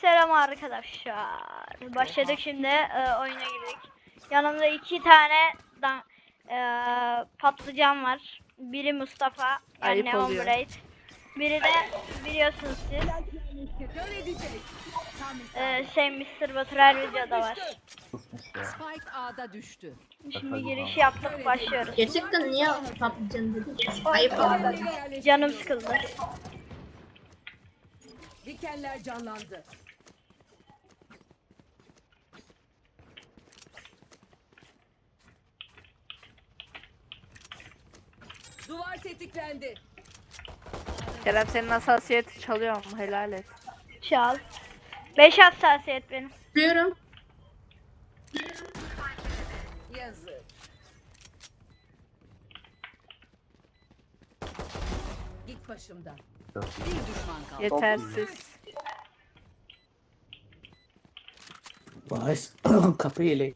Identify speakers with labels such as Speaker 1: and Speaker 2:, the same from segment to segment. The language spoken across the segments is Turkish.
Speaker 1: selam arkadaşlar. Başladık şimdi e, oyuna girdik. Yanımda iki tane dan, e, patlıcan var. Biri Mustafa, yani
Speaker 2: Ayıp
Speaker 1: Neon. Braid. Biri de biliyorsunuz siz. E, şey Mr. Batur her videoda var.
Speaker 3: Spike A'da düştü.
Speaker 1: Şimdi giriş yaptık başlıyoruz.
Speaker 4: Gerçekten niye patlıcan dedim? Ayıp oldu.
Speaker 1: Canım sıkıldı.
Speaker 3: Dikenler canlandı. Duvar tetiklendi.
Speaker 2: Kerem senin hassasiyeti çalıyor mu? Helal et.
Speaker 1: Çal. 5 hassasiyet benim.
Speaker 4: Biliyorum.
Speaker 3: Yazık. Git başımdan. Bir düşman kaldı.
Speaker 2: Yetersiz.
Speaker 5: Vay kapıyı ele.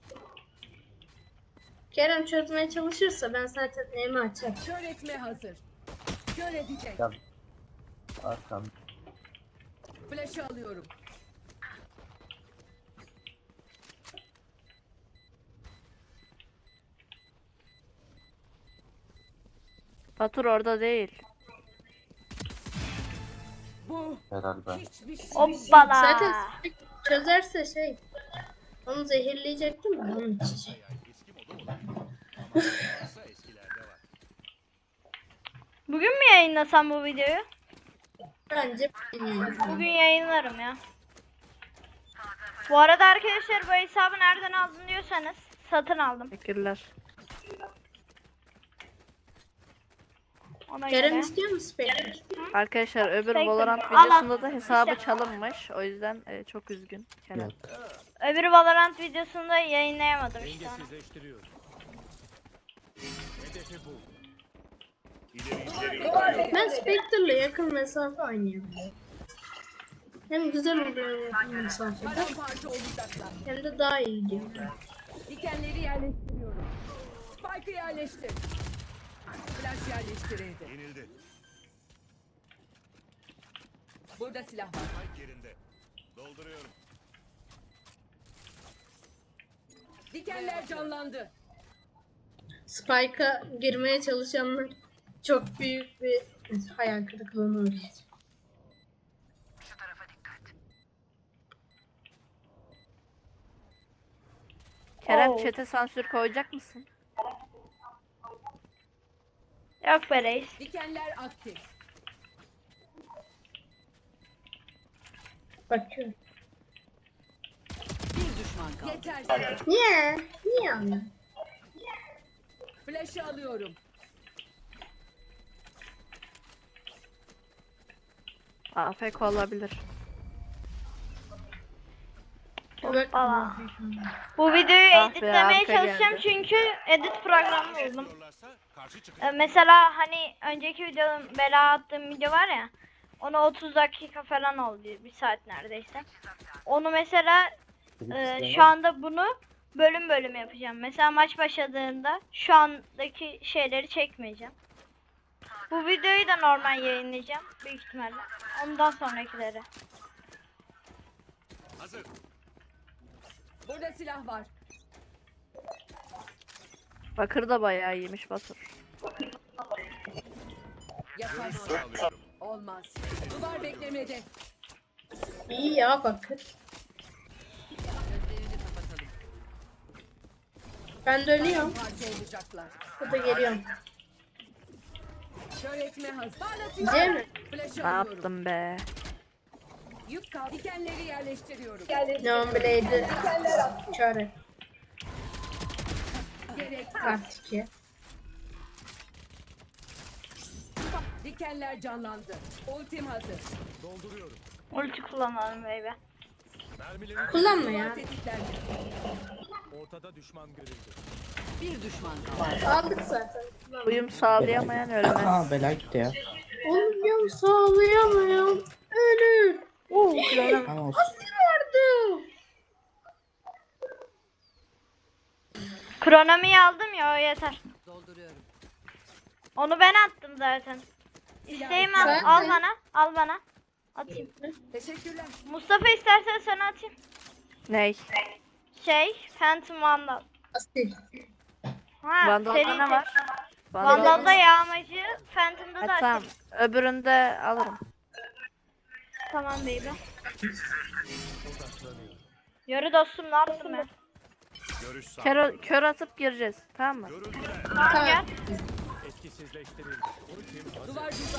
Speaker 4: Kerem çözmeye çalışırsa ben zaten elimi açarım.
Speaker 3: Kör etme hazır. Kör edecek.
Speaker 6: Ya. Arkam.
Speaker 3: Flash'ı alıyorum.
Speaker 2: Batur orada değil.
Speaker 3: Bu
Speaker 6: Herhalde.
Speaker 3: hiçbir şey
Speaker 1: Hoppala.
Speaker 4: Zaten çözerse şey onu zehirleyecektim ben onun için. şey.
Speaker 1: Bugün mü yayınlasam bu videoyu?
Speaker 4: Bence.
Speaker 1: Bugün yayınlarım ya. Bu arada arkadaşlar bu hesabı nereden aldın diyorsanız satın aldım.
Speaker 2: Teşekkürler.
Speaker 1: Ona
Speaker 4: Kerem
Speaker 1: göre.
Speaker 4: istiyor musun peki?
Speaker 2: Arkadaşlar öbür
Speaker 1: Teşekkür
Speaker 2: Valorant
Speaker 1: ederim.
Speaker 2: videosunda da hesabı
Speaker 1: İşte-
Speaker 2: çalınmış. O yüzden e, çok üzgün. Kerem.
Speaker 5: Yok.
Speaker 1: Öbür Valorant videosunda yayınlayamadım işte onu.
Speaker 4: Ben Spectre'la yakın mesafe oynayabiliyorum. Hem güzel oluyor yakın mesafede hem de daha iyi gidiyor.
Speaker 3: Dikenleri yerleştiriyorum. Spike'ı yerleştir. Flash yerleştirildi.
Speaker 7: Yenildi.
Speaker 3: Burada silah var.
Speaker 7: Spike yerinde. Dolduruyorum.
Speaker 3: Dikenler canlandı.
Speaker 4: Spike'a girmeye çalışanlar çok büyük bir hayal kırıklığına uğrayacak.
Speaker 2: Kerem
Speaker 1: Oo.
Speaker 2: chat'e sansür koyacak mısın?
Speaker 1: Yok be reis.
Speaker 3: Dikenler aktif.
Speaker 4: Bakıyorum.
Speaker 3: Bir düşman kaldı. Yetersiz.
Speaker 4: Niye? Niye anne?
Speaker 3: Flash'ı alıyorum.
Speaker 2: AFK olabilir.
Speaker 1: Hoppala. Bu videoyu
Speaker 2: Ah be,
Speaker 1: editlemeye çalışacağım
Speaker 2: geldi.
Speaker 1: çünkü edit programı buldum. Ee, Mesela hani önceki videonun bela attığım video var ya. Onu 30 dakika falan oldu. Bir saat neredeyse. Onu mesela e, şu anda bunu bölüm bölüm yapacağım. Mesela maç başladığında şu andaki şeyleri çekmeyeceğim. Bu videoyu da normal yayınlayacağım büyük ihtimalle. Ondan sonrakileri.
Speaker 7: Hazır.
Speaker 3: Burada silah var.
Speaker 2: Bakır da bayağı iyiymiş Batur.
Speaker 3: Yaparsın.
Speaker 7: Alıyorum.
Speaker 3: Olmaz. Duvar beklemede.
Speaker 4: İyi ya bakın. Ben dönüyorum. Bu da geliyorum.
Speaker 3: Kör etme hazır.
Speaker 4: Değil
Speaker 3: Parlatıyorum.
Speaker 4: mi?
Speaker 2: Ne
Speaker 3: alıyorum.
Speaker 2: yaptım be?
Speaker 3: Yük kal. Dikenleri yerleştiriyorum.
Speaker 4: Neon Blade'i çare.
Speaker 3: Gerek.
Speaker 4: Kart 2.
Speaker 3: Dikenler canlandı. Ultim hazır.
Speaker 7: Dolduruyorum.
Speaker 1: Ulti kullanalım baby.
Speaker 4: Kullanma ya.
Speaker 3: tetiklendi.
Speaker 7: Ortada düşman görüldü.
Speaker 3: Bir düşman kaldı.
Speaker 4: Aldık zaten.
Speaker 2: Uyum sağlayamayan ölmez.
Speaker 5: Aa bela gitti ya.
Speaker 4: Uyum sağlayamıyorum. Ölür.
Speaker 1: Oo, kullanalım.
Speaker 5: Tamam olsun.
Speaker 4: Vardı.
Speaker 1: Kronomiyi aldım ya o yeter.
Speaker 3: Dolduruyorum.
Speaker 1: Onu ben attım zaten. İsteğimi al, al bana. Al bana. Atayım.
Speaker 3: Teşekkürler.
Speaker 1: Mustafa istersen sana atayım.
Speaker 2: Ney?
Speaker 1: Şey, Phantom Vandal.
Speaker 4: Asil.
Speaker 1: Ha,
Speaker 2: Vandal'da
Speaker 1: seri-
Speaker 2: ne var?
Speaker 1: Vandal'da yağmacı, Phantom'da
Speaker 2: Ha,
Speaker 1: da
Speaker 2: tamam. Öbüründe alırım.
Speaker 1: Tamam baby. Yürü dostum ne yaptın ben?
Speaker 7: Görüş sağ.
Speaker 2: Kör, kör atıp gireceğiz. Tamam mı?
Speaker 7: Görüldüler.
Speaker 1: Tamam gel.
Speaker 7: Etkisizleştirildi.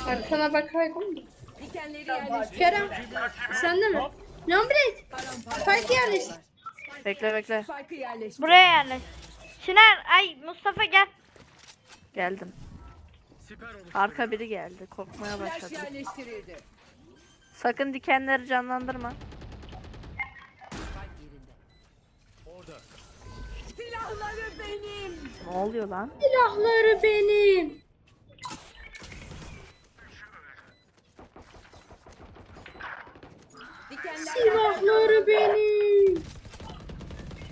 Speaker 4: Arkana bakayım.
Speaker 3: Dikenleri yerleştir.
Speaker 4: Kerem sen de mi?
Speaker 3: Paramparça.
Speaker 4: Spike yerleştir.
Speaker 2: Bekle bekle.
Speaker 3: Spike'ı yerleştir.
Speaker 1: Buraya yerleş. Çınar, ay Mustafa gel.
Speaker 2: Geldim. Arka biri geldi. Korkmaya
Speaker 3: Flash yerleştirildi.
Speaker 2: Sakın dikenleri canlandırma.
Speaker 3: Silahları benim.
Speaker 2: Ne oluyor lan?
Speaker 4: Silahları benim.
Speaker 3: Dikenler
Speaker 4: Silahları benim.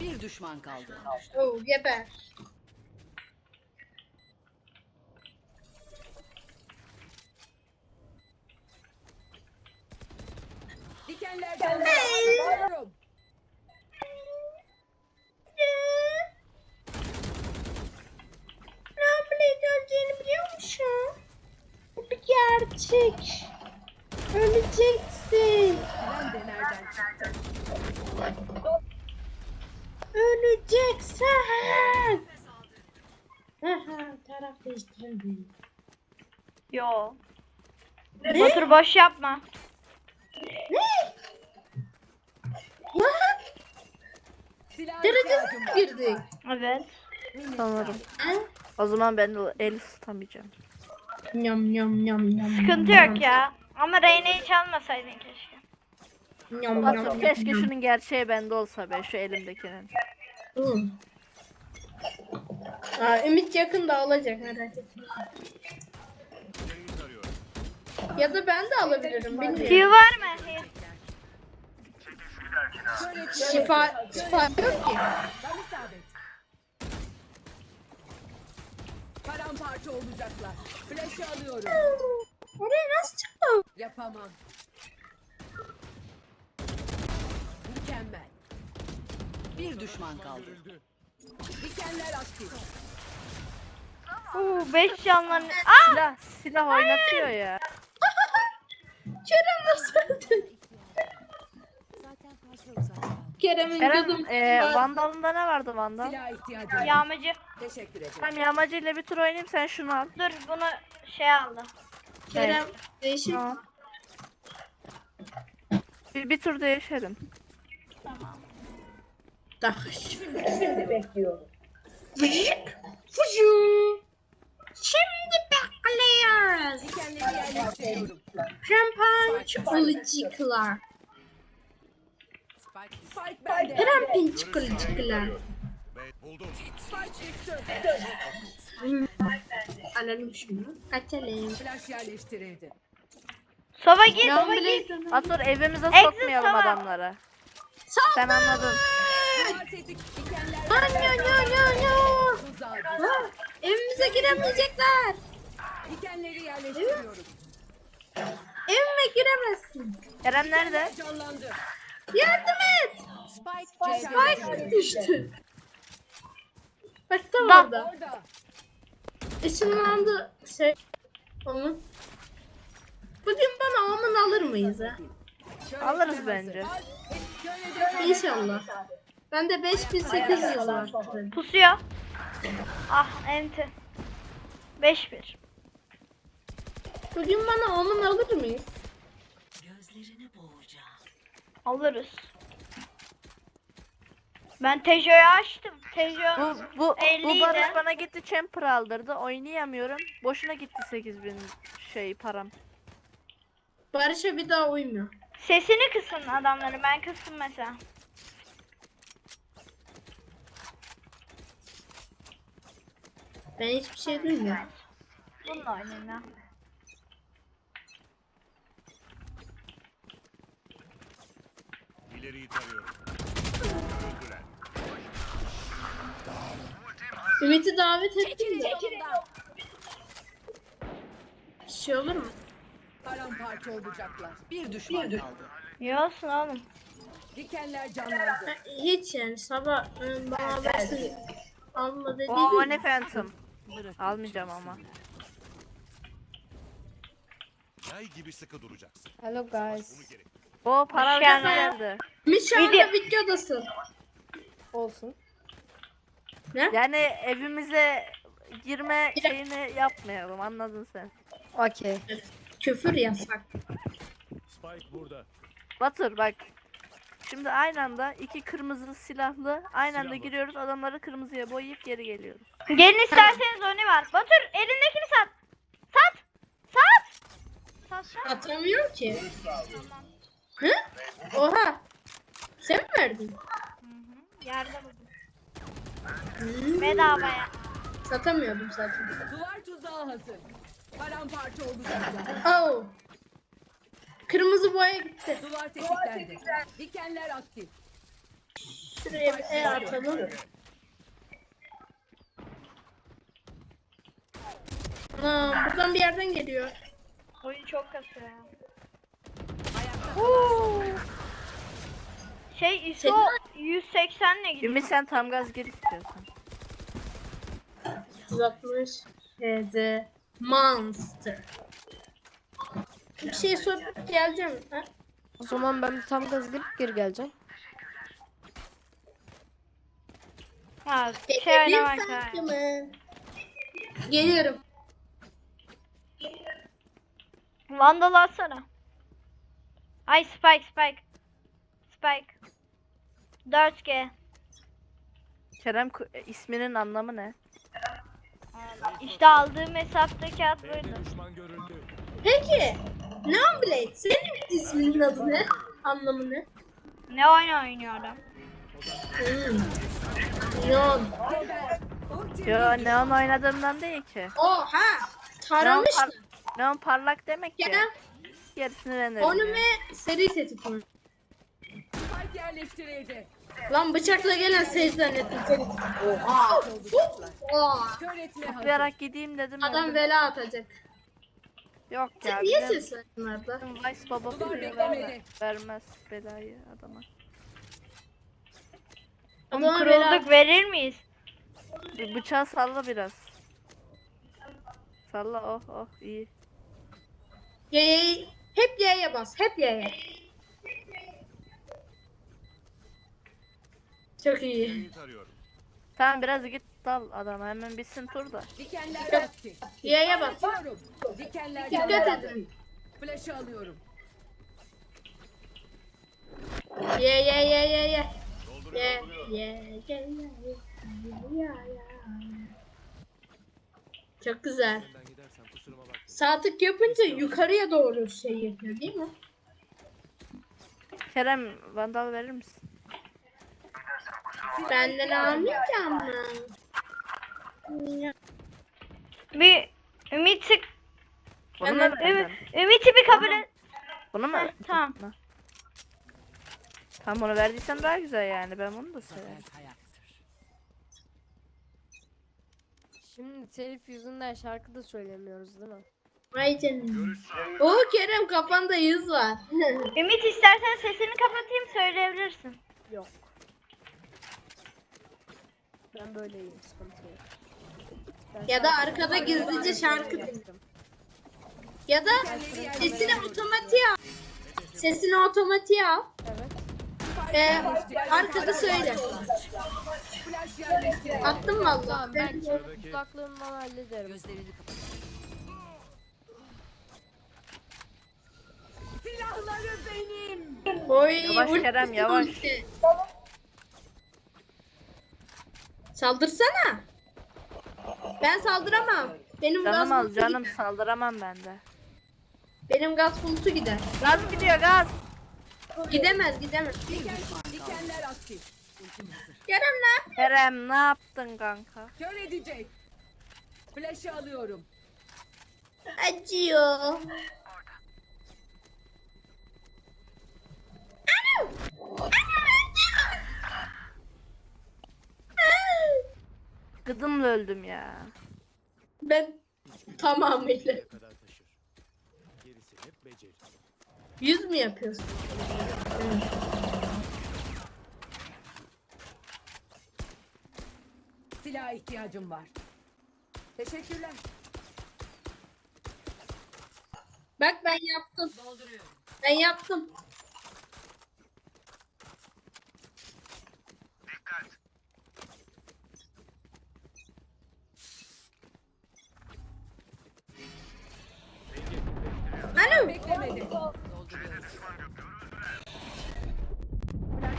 Speaker 3: Bir düşman kaldı.
Speaker 4: Oh geber.
Speaker 3: Dikenlerden?
Speaker 4: Bu bir gerçek. Öleceksin.
Speaker 3: Ben de nereden çıktı?
Speaker 4: Öleceksin. Aha taraf değiştirildi.
Speaker 1: Yo. Batur boş yapma.
Speaker 4: Derecesiz
Speaker 3: ihtiyacım var.
Speaker 4: girdik.
Speaker 1: Evet.
Speaker 2: Sanırım. O zaman ben de el tutamayacağım.
Speaker 4: Nyam nyam nyam nyam.
Speaker 1: Sıkıntı
Speaker 4: nyam,
Speaker 1: yok ya. Ama Reyna'yı çalmasaydın keşke.
Speaker 4: Nyam nyam
Speaker 2: Asıl
Speaker 4: nyam.
Speaker 2: keşke şunun gerçeği bende olsa be şu elimdekinin.
Speaker 4: Hı. Aa, Ümit yakında alacak merak etme. Ya da ben de alabilirim
Speaker 1: Q
Speaker 4: bilmiyorum.
Speaker 1: var mı?
Speaker 4: Şifa, şifa yok ki.
Speaker 3: Tam isabet. Paramparça olacaklar. Flash'ı alıyorum.
Speaker 4: Oraya nasıl çıktı?
Speaker 3: Yapamam. Mükemmel. Bir düşman kaldı. Dikenler aktif.
Speaker 1: Uuu 5 canlı. Aa!
Speaker 2: Silah, silah oynatıyor ya.
Speaker 4: Kerem nasıl öldü? Kerem'in
Speaker 2: Eren,
Speaker 4: gözüm.
Speaker 2: e, Vandal'ında ne vardı Vandal?
Speaker 3: Silah ihtiyacım var.
Speaker 1: Yağmacı.
Speaker 3: Teşekkür ederim.
Speaker 2: Tamam yağmacıyla bir tur oynayayım sen şunu al.
Speaker 1: Dur bunu şey aldı.
Speaker 4: Kerem değişik.
Speaker 2: Tamam. Bir, bir tur değişelim.
Speaker 4: Tak. Şimdi bekliyorum. Vıcık. Fıcı. Şimdi bekliyoruz. Rampanç olacaklar. Olacaklar.
Speaker 7: Ve buldum.
Speaker 4: Alalım şunu. Açalım.
Speaker 3: Flash yerleştirildi.
Speaker 1: Sova git. Sova git.
Speaker 2: Atur evimize sokmayalım adamları. Sen anladın.
Speaker 4: Nyo nyo.
Speaker 3: tuzağı.
Speaker 4: Ha, Evimize giremeyecekler.
Speaker 3: Dikenleri yerleştiriyorum.
Speaker 4: Evime giremezsin.
Speaker 2: Eren nerede?
Speaker 3: Canlandı.
Speaker 4: Yardım et.
Speaker 3: Spike,
Speaker 4: Spike düştü. Bak tam
Speaker 1: Lan.
Speaker 4: orada. Işınlandı. Şey. Onu. Bugün bana omun alır mıyız ha?
Speaker 2: Alırız bence.
Speaker 3: Al, Şöyle de
Speaker 4: İnşallah. Bende 5800 var.
Speaker 1: Pusuyor. Ah enti. 5-1.
Speaker 4: Bugün bana omun alır mıyız?
Speaker 1: Alırız. Ben Tejo'yu açtım. Tejo
Speaker 2: Bu, bu,
Speaker 1: 50
Speaker 2: bu. Barış bana gitti Champer aldırdı. Oynayamıyorum. Boşuna gitti 8000 şey param.
Speaker 4: Barış'a bir daha uymuyor.
Speaker 1: sesini kısın adamları. Ben kıstım mesela.
Speaker 4: Ben hiçbir şey duymuyorum.
Speaker 1: Bununla oynayayım ya.
Speaker 7: İleriyi tarıyorum. Görüldüler.
Speaker 4: Ümit'i davet ettim de. Bir şey olur mu?
Speaker 3: Paramparça olacaklar. Bir düşman kaldı.
Speaker 1: Yiyorsun oğlum.
Speaker 3: Dikenler canlandı.
Speaker 4: Hiç yani sabah e, bana habersiz alma dedi.
Speaker 2: Oo ne Phantom. Almayacağım ama.
Speaker 7: Yay gibi sıkı duracaksın.
Speaker 8: Hello
Speaker 7: Bunu
Speaker 8: guys.
Speaker 7: gerek.
Speaker 2: O para geldi.
Speaker 1: geldin.
Speaker 2: geldi.
Speaker 4: Biz şu anda
Speaker 1: Video-
Speaker 4: videodasın.
Speaker 8: Olsun.
Speaker 2: Yani evimize girme şeyini yapmayalım anladın sen.
Speaker 8: Okey.
Speaker 4: Küfür yasak.
Speaker 7: Spike burada.
Speaker 2: Batur bak. Şimdi aynı anda iki kırmızı silahlı aynı anda giriyoruz adamları kırmızıya boyayıp geri geliyoruz.
Speaker 1: Gelin isterseniz onu var. Batur elindekini sat. Sat. Sat. Sat sat.
Speaker 4: Atamıyor ki. Hı? Oha. Sen mi verdin?
Speaker 1: Yerde buldum. Bedavaya.
Speaker 4: Satamıyordum zaten.
Speaker 3: Duvar tuzağı hazır. Paramparça olacaklar.
Speaker 4: Oh. Kırmızı boya gitti.
Speaker 3: Duvar tetiklendi. Dikenler aktif.
Speaker 4: Şuraya bir E atalım. Anam buradan bir yerden geliyor.
Speaker 1: Oyun çok kasıyor ya. Şey ISO 180 ne gidiyor?
Speaker 2: Ümit sen tam gaz gir istiyorsan.
Speaker 4: 160 HD Monster. Bir şey sorup geleceğim. Ha?
Speaker 8: O zaman ben tam gaz girip geri geleceğim.
Speaker 1: Ha, şey oynamak
Speaker 4: Bir
Speaker 1: var.
Speaker 4: sanki mi? Geliyorum.
Speaker 1: Vandal atsana. Ay Spike Spike. Spike. 4G.
Speaker 2: Kerem ku- e, isminin anlamı ne?
Speaker 1: İşte aldığım hesaptaki ad buydu.
Speaker 4: Peki. Neon Blade senin isminin adı ne? Anlamı ne?
Speaker 1: Ne oyun oynuyorum?
Speaker 4: Hmm. Neon.
Speaker 2: Yo neon oynadığımdan değil ki.
Speaker 4: Oha.
Speaker 2: Neon,
Speaker 4: Taramış
Speaker 2: par-
Speaker 4: mı?
Speaker 2: neon parlak demek ki.
Speaker 4: Ya.
Speaker 2: Gerisini ben
Speaker 4: Onu ve seri seti.
Speaker 3: Spike yerleştirildi.
Speaker 4: Lan bıçakla gelen seri zannettim seni. Oha. Oha.
Speaker 2: Tıklayarak gideyim dedim.
Speaker 4: Adam vela atacak.
Speaker 2: Yok ya.
Speaker 4: Sen niye
Speaker 2: biraz-
Speaker 4: ses verdin orada?
Speaker 2: Vice baba kuruyor, vermez, belayı adama.
Speaker 4: Adama
Speaker 1: Kurulduk verir miyiz?
Speaker 2: Bir bıçağı salla biraz. Salla oh oh iyi.
Speaker 4: Y'ye hep Y'ye bas. Hep Y'ye. Çok iyi.
Speaker 7: Tarıyorum.
Speaker 2: Tamam biraz git dal adama hemen bitsin tur da.
Speaker 3: Dikenler aktif.
Speaker 4: Y'ye bas.
Speaker 3: Atıyorum. Dikenler
Speaker 4: Dikkat edin.
Speaker 3: Flash'ı alıyorum.
Speaker 4: Ye ye ye ye ye. Ye ye ye ye. Çok güzel.
Speaker 7: Bak.
Speaker 4: Sağ tık yapınca yukarıya doğru şey yapıyor değil mi?
Speaker 2: Kerem vandal verir misin?
Speaker 4: Benden almayacağım mı?
Speaker 1: Bir Ümit'i
Speaker 2: Bunu mu verdin?
Speaker 1: Ümit'i bir kabul et.
Speaker 2: Bunu mu?
Speaker 1: Heh, tamam.
Speaker 2: Bunu. Tamam onu verdiysen daha güzel yani ben bunu da severim.
Speaker 8: Şimdi telif yüzünden şarkı da söylemiyoruz değil mi?
Speaker 4: Vay canına.
Speaker 7: Görüşürüz.
Speaker 4: Oo Kerem kafanda yüz var.
Speaker 1: Ümit istersen sesini kapatayım söyleyebilirsin.
Speaker 8: Yok. Ben böyleyim sıkıntı yok.
Speaker 4: Ya da arkada gizlice şarkı dinle.
Speaker 8: yaptım.
Speaker 4: Ya da sesini otomatiğe al. Sesini otomatiğe al.
Speaker 8: Evet.
Speaker 4: Ve arkada söyle. Attım valla.
Speaker 8: Tamam ben kendi tutaklığımla hallederim.
Speaker 3: Silahları benim.
Speaker 4: Oy,
Speaker 2: Yavaş
Speaker 4: ulti
Speaker 2: Kerem, yavaş.
Speaker 4: Saldırsana. Ben saldıramam. Benim
Speaker 2: Canım
Speaker 4: gaz
Speaker 2: al
Speaker 4: bulutu
Speaker 2: canım
Speaker 4: gider.
Speaker 2: saldıramam ben de.
Speaker 4: Benim gaz bulutu gider.
Speaker 2: Gaz gidiyor gaz.
Speaker 4: Gidemez gidemez.
Speaker 3: Dikenler aktif.
Speaker 4: Kerem lan.
Speaker 2: Kerem ne yaptın kanka?
Speaker 3: Kör edecek. Flash'ı alıyorum.
Speaker 4: Acıyor.
Speaker 2: Gıdımla öldüm ya.
Speaker 4: Ben tamamıyla.
Speaker 7: kadar taşır. Gerisi hep beceri.
Speaker 4: Yüz mü yapıyorsun?
Speaker 3: Silaha ihtiyacım var. Teşekkürler.
Speaker 4: Bak ben yaptım. Ben yaptım.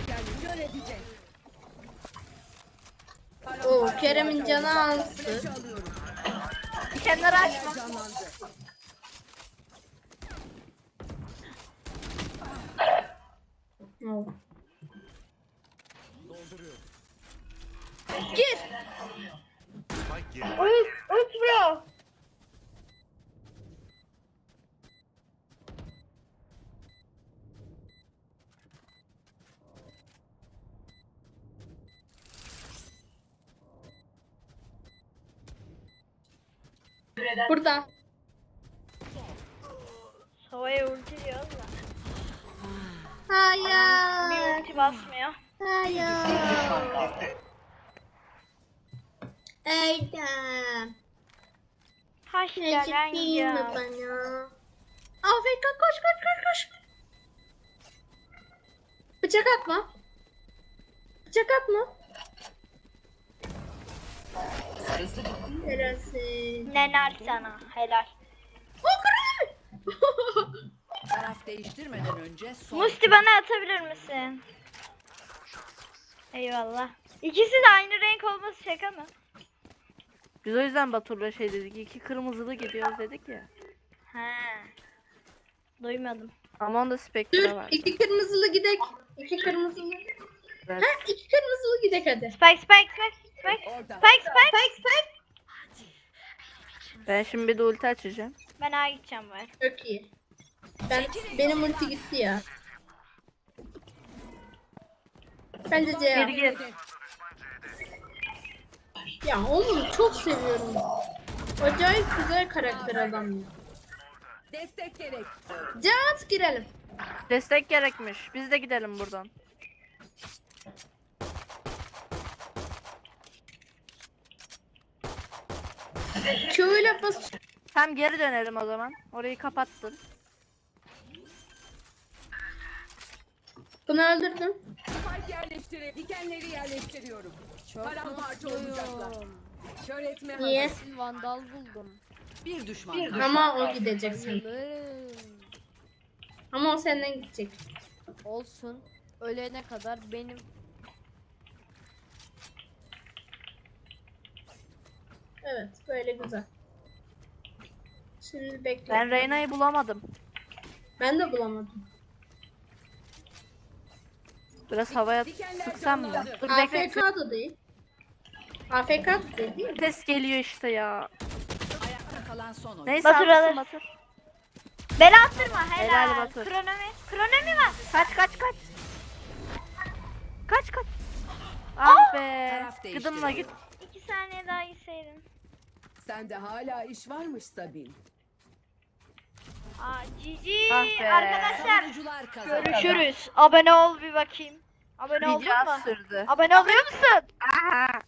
Speaker 3: Kendini kör edecek.
Speaker 4: Oo Kerem'in canı.
Speaker 2: Bir kenara açma.
Speaker 3: Canlandı.
Speaker 4: Burada.
Speaker 1: Havaya ulti diyoruz da.
Speaker 4: Hayır.
Speaker 1: Bir ulti basmıyor.
Speaker 4: Hayır. Erdem. Ne
Speaker 1: gelen
Speaker 4: ciddi mi
Speaker 1: ya.
Speaker 4: bana? Afrika koş koş koş koş. Bıçak atma. Bıçak atma. Helalsin.
Speaker 1: Neler sana. Helal.
Speaker 3: Taraf değiştirmeden önce son.
Speaker 1: Musti bana atabilir misin? Eyvallah. İkisi de aynı renk olması şaka mı?
Speaker 2: Biz o yüzden Batur'la şey dedik. iki kırmızılı gidiyoruz dedik ya.
Speaker 1: He. Duymadım.
Speaker 2: Ama onda
Speaker 4: Dur
Speaker 2: Spectre var.
Speaker 4: iki kırmızılı gidek. İki kırmızılı.
Speaker 2: Evet.
Speaker 4: Ha iki kırmızılı gidek hadi.
Speaker 1: Spike spike spike spike. Spike spike.
Speaker 4: Spike.
Speaker 2: Ben şimdi bir de ulti açacağım.
Speaker 1: Ben A gideceğim bari.
Speaker 4: Çok iyi. Ben benim ulti gitti ya. Ben de C
Speaker 2: Geri gir.
Speaker 4: Ya oğlum çok seviyorum. Acayip güzel karakter adam ya.
Speaker 3: Destek gerek.
Speaker 4: C at girelim.
Speaker 2: Destek gerekmiş. Biz de gidelim buradan.
Speaker 4: Şöyle bas.
Speaker 2: Tam geri dönelim o zaman. Orayı kapattın.
Speaker 4: Bunu öldürdüm.
Speaker 3: Spike yerleştirip dikenleri yerleştiriyorum.
Speaker 8: Çok
Speaker 3: Paramparça olacaklar. Kör etme
Speaker 4: Niye?
Speaker 8: Sil vandal buldum.
Speaker 3: Bir düşman.
Speaker 4: Ama o gidecek sen. Ama o senden gidecek.
Speaker 8: Olsun. Ölene kadar benim
Speaker 4: Evet böyle güzel. Şimdi bekle.
Speaker 2: Ben Reyna'yı bulamadım.
Speaker 4: Ben de bulamadım.
Speaker 2: Biraz havaya sıksam mı? Dur bekle.
Speaker 4: AFK da değil. AFK da değil, değil mi?
Speaker 2: Ses geliyor işte ya.
Speaker 3: Ayakta kalan son oyun.
Speaker 2: Neyse
Speaker 1: Batur
Speaker 2: haklısın
Speaker 1: alır.
Speaker 2: Batur.
Speaker 1: Bela attırma helal.
Speaker 2: Helal Batu.
Speaker 1: Kronomi. Kronomi var.
Speaker 2: Kaç kaç kaç. Kaç kaç. Ah be.
Speaker 3: Taraf
Speaker 2: Gıdımla git.
Speaker 1: İki saniye daha gitseydin.
Speaker 3: Sende hala iş varmış Sabin.
Speaker 1: Aa cici.
Speaker 2: Ah be.
Speaker 1: Arkadaşlar
Speaker 3: Savunucular kazandı.
Speaker 1: görüşürüz. Abone ol bir bakayım. Abone oldun
Speaker 2: Video
Speaker 1: mu?
Speaker 2: sürdü.
Speaker 1: Abone oluyor musun?
Speaker 2: Aha.